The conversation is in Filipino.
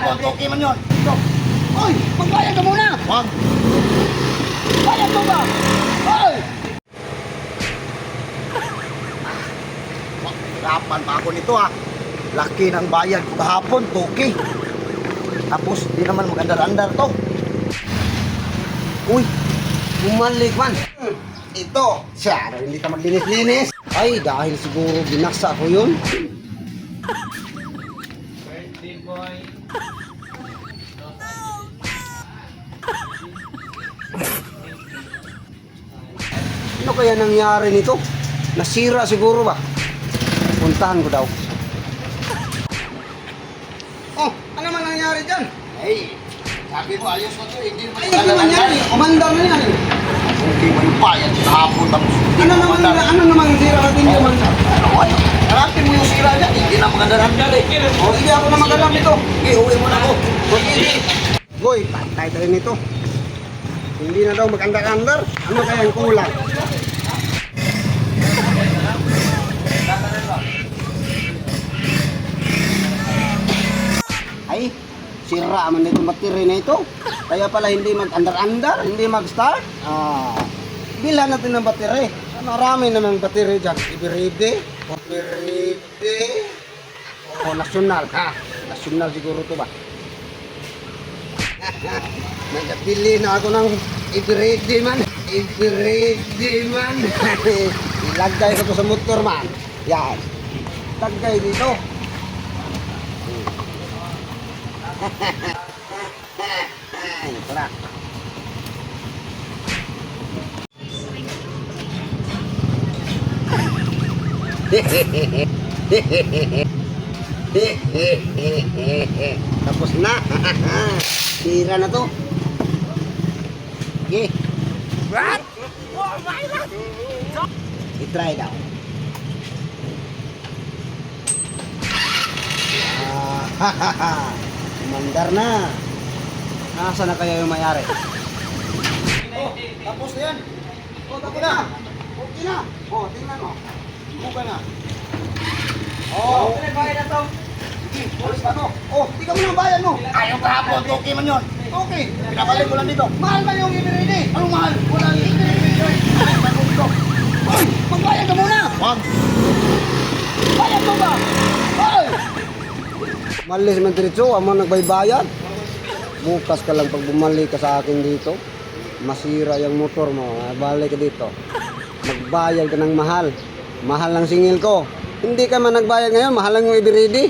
Okay man yun. Ito. Oy, magbayad ka muna! Wag. Bayad mo ba? Oy! Hirapan pa ako nito ha. Laki ng bayad ko kahapon, toki. Tapos, di naman magandar-andar to. Uy, bumalik man. Ito, siya, hindi ka maglinis-linis. Ay, dahil siguro binaksa ko yun. Ano kaya nangyari nito? Nasira siguro ba? Puntahan ko daw. Oh, ano man nangyari dyan? Ay, sabi mo, ayos mo to, hindi naman Ay, ano nangyari? Umandar na yan. Hindi mo yung bayad sa hapon, tapos hindi Ano naman, ano naman sira natin yung umandar? Ano, ano? Harapin mo yung sira niya, hindi na magandar-andar eh. O, sige ako na magalam ito. Okay, uwi mo na ako. Okay. Boy, patay tayo nito. Hindi na daw mag-andar-andar. Ano kaya ang kulang? Ay, sira man itong battery na ito. Kaya pala hindi mag-andar-andar, hindi mag-start. Ah, bilhan natin ng battery. Marami namang battery dyan. Ibiride, ibiride. O, nasyonal. Ha, nasyonal siguro to ba? Nagpili na ako ng ibiride man. Ibiride man. Ilagay ko to sa motor man. Yan. Lagay dito. Ito na. Tapos na. Sira na to. Okay. What? I-try daw. Ah, Mandar na. Nasa na kaya yung mayari? Oh, tapos na yan. Oh, tapos na. Okay na. Oh, tingnan mo. Buka na. Oh, okay na bayad na to. Sige, oras na to. Oh, tingnan mo na ang bayad mo. Ayaw kahapon, okay man yun. Okay. Pinabalik ko lang dito. Mahal ba yung ibiridi? Anong mahal? Wala yung ibiridi. Ano dito? Oy, magbayad ka muna. Wag. Bayad mo ba? Oy! Malis man diretso, amo nagbaybayad. Bukas ka lang pag bumalik ka sa akin dito. Masira yung motor mo, balik ka dito. Magbayad ka ng mahal. Mahal lang singil ko. Hindi ka man nagbayad ngayon, mahal lang yung ibiridi.